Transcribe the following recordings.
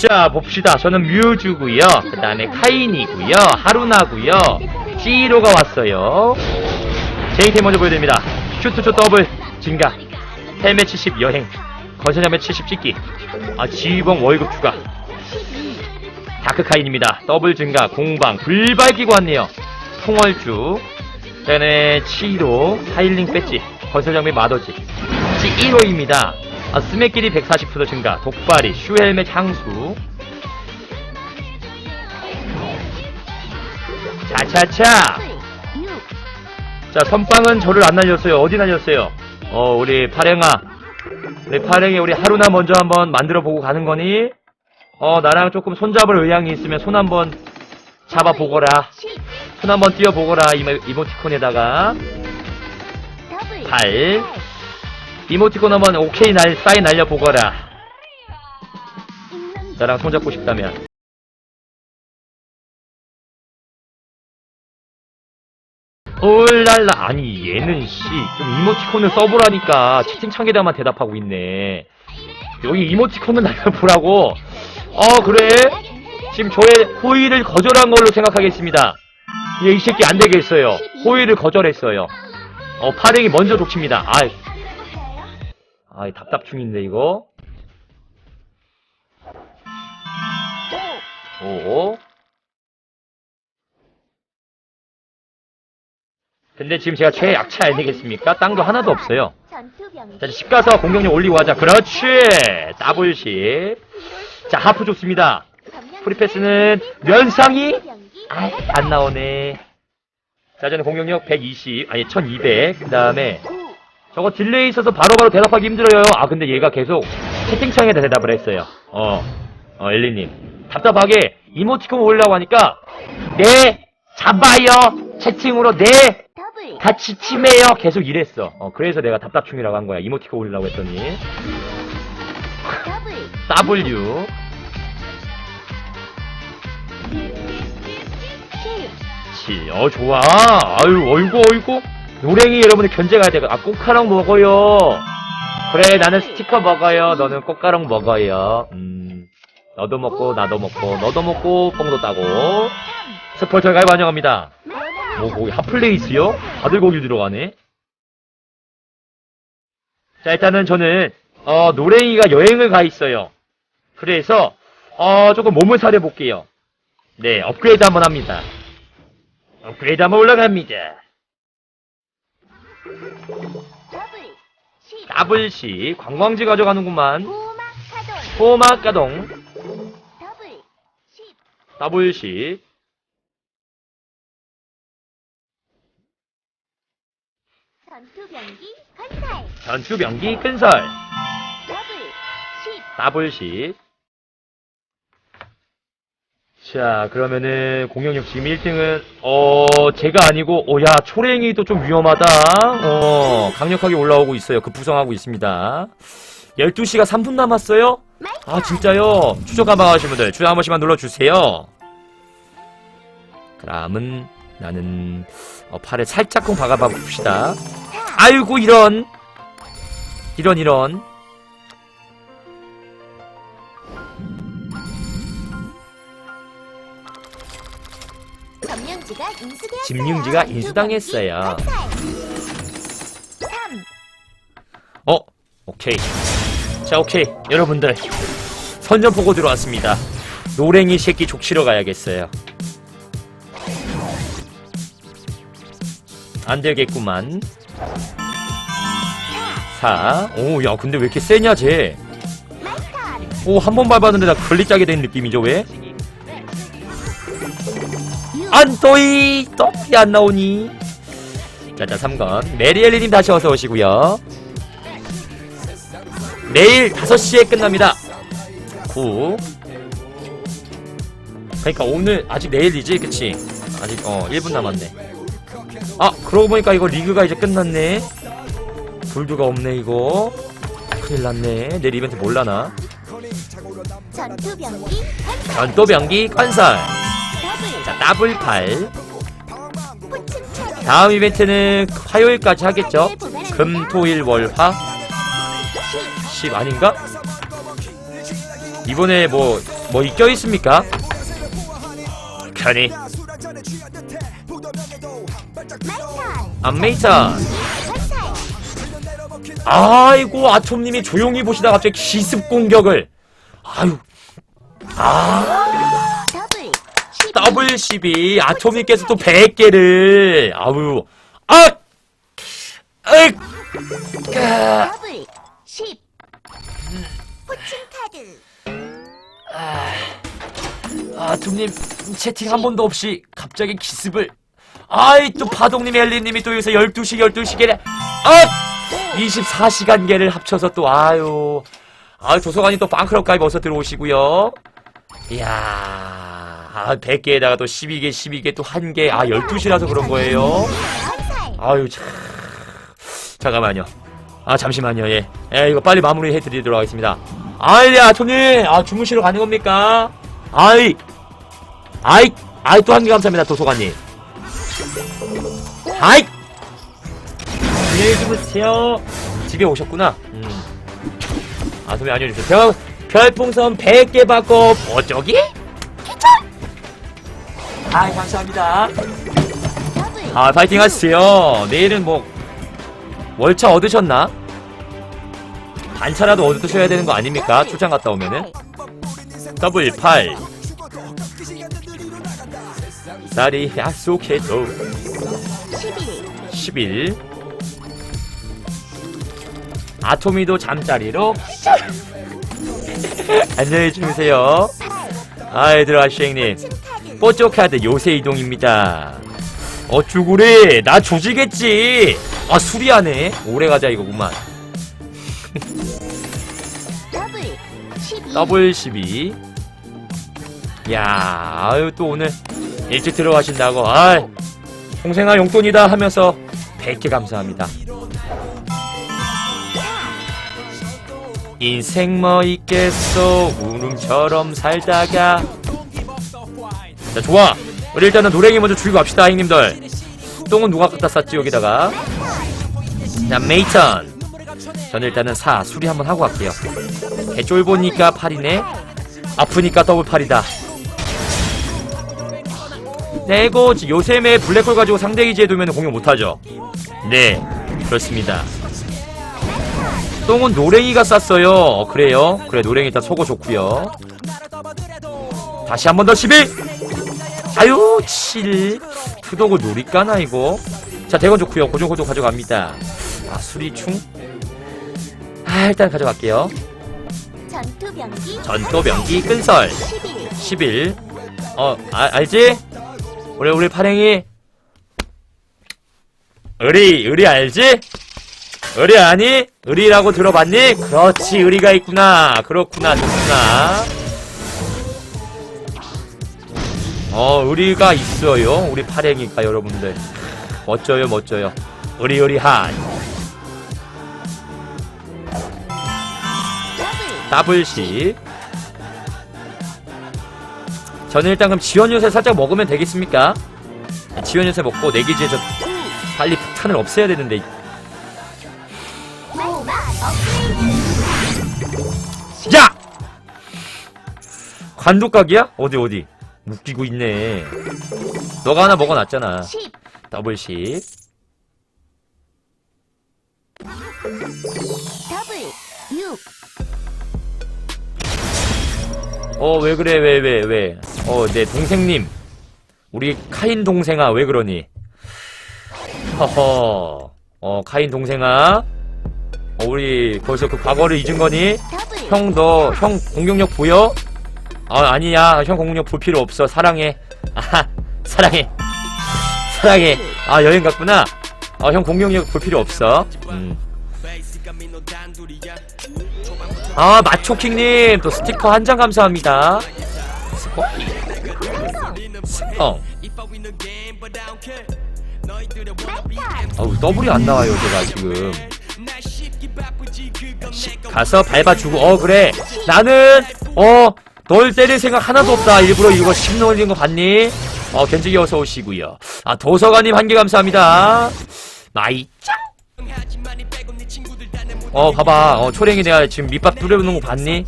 자, 봅시다. 저는 뮤즈고요 그 다음에 카인이고요 하루나고요 찌로가 왔어요. 제이템 먼저 보여드립니다. 슈트쇼 더블 증가. 헬멧 70 여행. 건설hel멧 70 찍기. 아, 지휘봉 월급 추가. 다크 카인입니다. 더블 증가, 공방, 불발기고 왔네요. 통월주. 그 다음에 치로, 하일링 배지, 건설장비 마더지. 찌 1호입니다. 아, 스맥 길이 140% 증가, 독발이, 슈헬멧 향수. 차차차! 자, 선빵은 저를 안 날렸어요. 어디 날렸어요? 어, 우리 파랭아. 우리 파랭이 우리 하루나 먼저 한번 만들어 보고 가는 거니? 어, 나랑 조금 손잡을 의향이 있으면 손 한번 잡아보거라. 손 한번 띄워보거라. 이모, 이모티콘에다가. 발. 이모티콘 한번 오케이 날, 사인 날려보거라. 나랑 손잡고 싶다면. 올랄라. 아니 얘는 씨 좀 이모티콘을 써보라니까 채팅창에다만 대답하고 있네. 여기 이모티콘을 날려보라고. 어 그래? 지금 저의 호의를 거절한 걸로 생각하겠습니다. 예, 이 새끼 안 되겠어요. 호의를 거절했어요. 어 파랭이 먼저 족칩니다. 아이 아이 답답 중인데 이거 오 근데 지금 제가 최약체 아니겠습니까? 땅도 하나도 없어요. 자, 집 가서 공격력 올리고 하자. 그렇지! 더블 십. 자, 하프 좋습니다. 프리패스는 면상이? 아, 안 나오네. 자, 저는 공격력 120, 아니, 1200. 그 다음에, 저거 딜레이 있어서 바로 바로 대답하기 힘들어요. 아, 근데 얘가 계속 채팅창에다 대답을 했어요. 어, 어, 엘리님. 답답하게 이모티콘 올라고 하니까, 네! 잡아요! 채팅으로 네! 같이 팀해요. 계속 이랬어. 어, 그래서 내가 답답충이라고 한 거야. 이모티콘 올리려고 했더니. W. 치. 어, 좋아. 아유, 어이구, 어이구. 노랭이 여러분들 견제가 돼. 아, 꽃가랑 먹어요. 그래, 나는 스티커 먹어요. 너는 꽃가랑 먹어요. 음. 너도 먹고, 나도 먹고, 너도 먹고, 뽕도 따고. 스포츠 가입 환영합니다. 뭐, 거기 핫플레이스요? 다들 거기 들어가네? 자, 일단은 저는, 어, 노랭이가 여행을 가 있어요. 그래서, 어, 조금 몸을 사려볼게요. 네, 업그레이드 한번 합니다. 업그레이드 한번 올라갑니다. 더블시, 관광지 가져가는구만. 호막 가동, 더블시. 전투병기 건설 전투 병기 끈설, 더블 10 더블시. 자, 그러면은 공격력 지금 1등은 어 제가 아니고 오야 초랭이도 좀 위험하다. 어 강력하게 올라오고 있어요. 급부상하고 있습니다. 12시가 3분 남았어요? 아 진짜요? 추적 감방하신 분들 추적 한 번씩만 눌러주세요. 그럼은 나는 어, 팔에 살짝쿵 박아봐 봅시다. 아이고 이런 이런 이런 점령지가 인수되었어요. 집융지가 인수당했어요. 3어 오케이 자 오케이 여러분들 선전 보고 들어왔습니다. 노랭이 새끼 족치러 가야겠어요. 안 되겠구만. 4. 오, 야, 근데 왜 이렇게 세냐, 쟤. 오, 한 번 밟았는데 나 걸리짜게 된 느낌이죠, 왜? 안 또이! 떡이 안 나오니? 자, 자, 3건. 메리엘리님 다시 어서 오시고요 내일 5시에 끝납니다. 9. 그러니까 오늘, 아직 내일이지, 그치? 아직, 어, 1분 남았네. 아, 그러고 보니까 이거 리그가 이제 끝났네. 불두가 없네, 이거. 큰일 났네. 내일 이벤트 몰라나? 전투병기 전도병기 건설. 더블 자, 더블팔. 다음 이벤트는 화요일까지 하겠죠? 금, 토, 일, 월, 화? 10 아닌가? 이번에 뭐뭐 이껴 있습니까? 편히 안메이턴 화살 아이고 아톰님이 조용히 보시다 갑자기 기습 공격을 아유 아 더블 12 더블 12 아톰님께서 또 100개를. 아유. 아! 으익! 아, 더블 10 포칭 카드. 아톰님 채팅 한 번도 없이 갑자기 기습을. 아이 또 파동님 엘리님이 또 여기서 12시 12시계를 아! 24시간계를 합쳐서 또 아유. 아 도서관이 또 빵클럽 가입 어서 들어오시고요. 이야 아 100개에다가 또 12개 12개 또 1개. 아 12시라서 그런 거예요? 아유 참. 잠깐만요. 아 잠시만요. 예, 예 이거 빨리 마무리 해드리도록 하겠습니다. 아이 야 토님 아 주무시러 가는 겁니까? 아이. 아이 아이 또 한 개 감사합니다 도서관님. 아이. 안녕히 주무세요. 집에 오셨구나. 음아 도님 안녕히 주세요. 별, 별풍선 100개 받고 어쩌기? 아이 감사합니다 아, 파이팅 하세요. 내일은 뭐, 월차 얻으셨나? 반차라도 얻으셔야 되는 거 아닙니까? 출장 갔다 오면은. 더블 8. 쌀이 약속해도 11 11. 아토미도 잠자리로. 안녕히 주무세요. 아, 얘들아, 쉐잉님. 뽀쪼카드 요새 이동입니다. 어쭈구리 나 조지겠지. 아 수리하네. 오래 가자 이거구만. 더블 12 더블 12. 야, 아유 또 오늘 일찍 들어가신다고. 아, 동생아 용돈이다 하면서 100개 감사합니다. 인생 뭐 있겠소 우름처럼 살다가 자 좋아. 우리 일단은 노랭이 먼저 죽이고 갑시다 형님들. 똥은 누가 갖다 쌌지 여기다가? 자 메이턴. 저는 일단은 4 수리 한번 하고 갈게요. 개 쫄보니까 8이네. 아프니까 더블 8이다. 네 이거 요새매 블랙홀 가지고 상대 기지에 두면 공격 못하죠. 네 그렇습니다. 똥은 노랭이가 쌌어요. 어, 그래요? 그래 노랭이 일단 속어 좋구요. 다시 한 번더11 아유 7 투독을 노릴까나 이거? 자 대건 좋구요. 고정고정 가져갑니다. 아 수리충? 아 일단 가져갈게요. 전투 병기 전또 병기 끈설. 11 11 어 아, 알지? 우리 우리 파랭이? 의리 의리 알지? 의리 아니? 의리라고 들어봤니? 그렇지 의리가 있구나. 그렇구나 좋구나 어 의리가 있어요. 우리 파랭이가 여러분들. 멋져요 멋져요. 의리의리한. 더블 더블씩 저는 일단 그럼 지원 요새 살짝 먹으면 되겠습니까? 지원 요새 먹고 내 기지에서 빨리 폭탄을 없애야 되는데. 야! 관독각이야? 어디 어디 웃기고 있네. 너가 하나 먹어놨잖아. 10 더블씩 더블 6 어 왜 그래 왜 왜 왜? 어 내 동생님. 우리 카인 동생아 왜 그러니? 허허. 어 카인 동생아. 어, 우리 벌써 그 과거를 잊은 거니? 더블. 형 너 형 공격력 보여? 아 아니야. 형 공격력 볼 필요 없어. 사랑해. 아하 사랑해. 사랑해. 아 여행 갔구나. 어형 공격력 볼 필요 없어. 음. 아 마초킹님 또 스티커 한 장 감사합니다. 스포 스포 어우 더블이 안 나와요 제가 지금. 가서 밟아주고. 어 그래. 나는 어 널 때릴 생각 하나도 없다 일부러 이거 10 넣어진 거 봤니? 어 견직이 어서 오시고요 아 도서관님 한 개 감사합니다 마이짱 어 봐봐 어 초랭이 내가 지금 밑밥 뿌려놓은 거 봤니?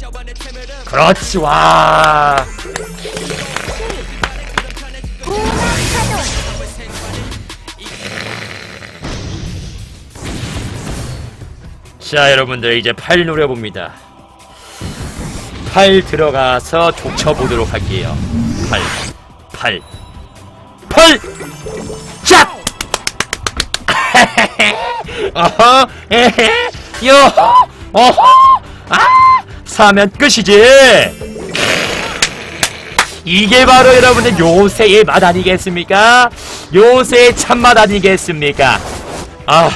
그렇지 와. 자 여러분들 이제 팔 노려봅니다. 팔 들어가서 족쳐보도록 할게요. 팔, 팔, 팔, 자. 어허, 에헤, 요, 어허, 아, 사면 끝이지. 이게 바로 여러분들 요새의 맛 아니겠습니까? 요새의 참맛 아니겠습니까? 아,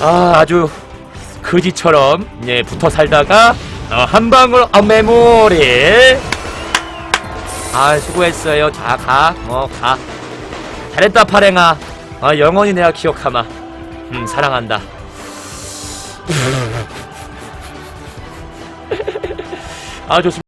아 아주 거지처럼 예 붙어 살다가 어, 한 방울 어, 메모리. 아 수고했어요. 자 가, 어 가. 잘했다 파랭아. 아 영원히 내가 기억하마. 음 사랑한다. 아 좋습니다.